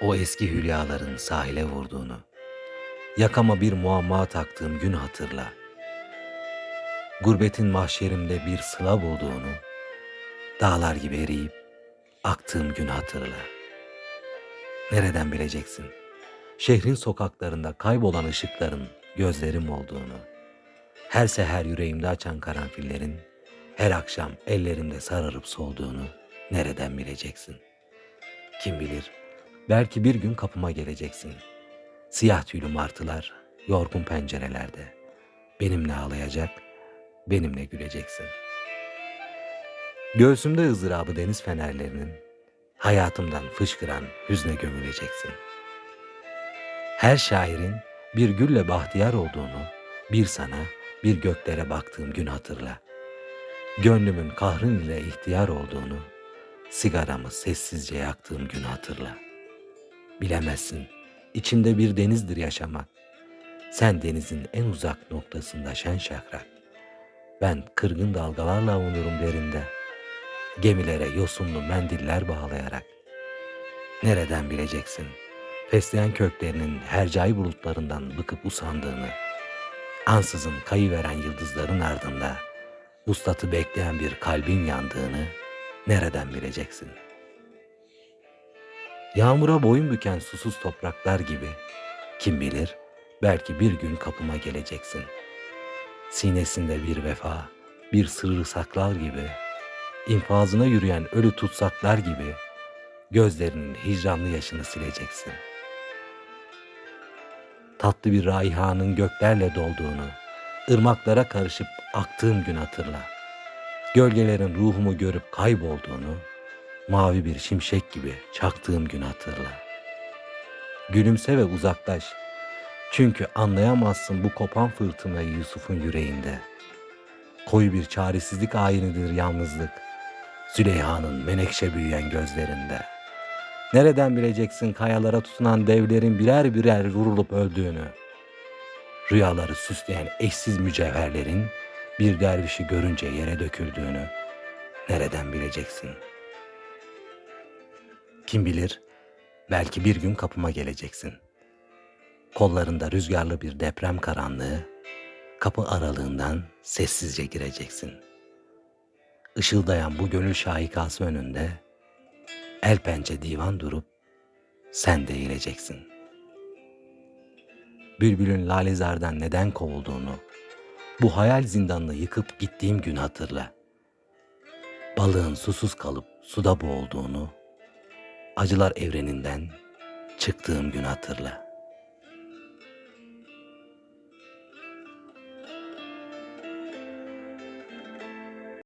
o eski hülyaların sahile vurduğunu, yakama bir muamma taktığım gün hatırla. Gurbetin mahşerimde bir sıla bulduğunu, dağlar gibi eriyip aktığım gün hatırla. Nereden bileceksin? Şehrin sokaklarında kaybolan ışıkların gözlerim olduğunu, her seher yüreğimde açan karanfillerin, her akşam ellerimde sararıp solduğunu nereden bileceksin? Kim bilir, belki bir gün kapıma geleceksin. Siyah tüylü martılar, yorgun pencerelerde. Benimle ağlayacak, benimle güleceksin. Göğsümde ızdırabı deniz fenerlerinin, hayatımdan fışkıran hüzne gömüleceksin. Her şairin bir gülle bahtiyar olduğunu, bir sana, bir göklere baktığım gün hatırla. Gönlümün kahrın ile ihtiyar olduğunu, sigaramı sessizce yaktığım gün hatırla. Bilemezsin, içimde bir denizdir yaşamak. Sen denizin en uzak noktasında şen şakrak. Ben kırgın dalgalarla avunurum derinde. Gemilere yosunlu mendiller bağlayarak. Nereden bileceksin? Fesleğen köklerinin hercai bulutlarından bıkıp usandığını, ansızın kayıveren yıldızların ardında uslatı bekleyen bir kalbin yandığını nereden bileceksin? Yağmura boyun büken susuz topraklar gibi kim bilir belki bir gün kapıma geleceksin. Sinesinde bir vefa, bir sırrı saklar gibi, infazına yürüyen ölü tutsaklar gibi gözlerinin hicranlı yaşını sileceksin. Tatlı bir raihanın göklerle dolduğunu, ırmaklara karışıp aktığım gün hatırla. Gölgelerin ruhumu görüp kaybolduğunu, mavi bir şimşek gibi çaktığım gün hatırla. Gülümse ve uzaklaş. Çünkü anlayamazsın bu kopan fırtınayı Yusuf'un yüreğinde. Koyu bir çaresizlik ayinidir yalnızlık. Züleyha'nın menekşe büyüyen gözlerinde. Nereden bileceksin kayalara tutunan devlerin birer birer vurulup öldüğünü? Rüyaları süsleyen eşsiz mücevherlerin bir dervişi görünce yere döküldüğünü nereden bileceksin? Kim bilir belki bir gün kapıma geleceksin. Kollarında rüzgarlı bir deprem karanlığı, kapı aralığından sessizce gireceksin. Işıldayan bu gönül şahikası önünde el pençe divan durup sen de eğileceksin. Bülbülün lalezardan neden kovulduğunu, bu hayal zindanını yıkıp gittiğim gün hatırla. Balığın susuz kalıp suda boğulduğunu, acılar evreninden çıktığım gün hatırla.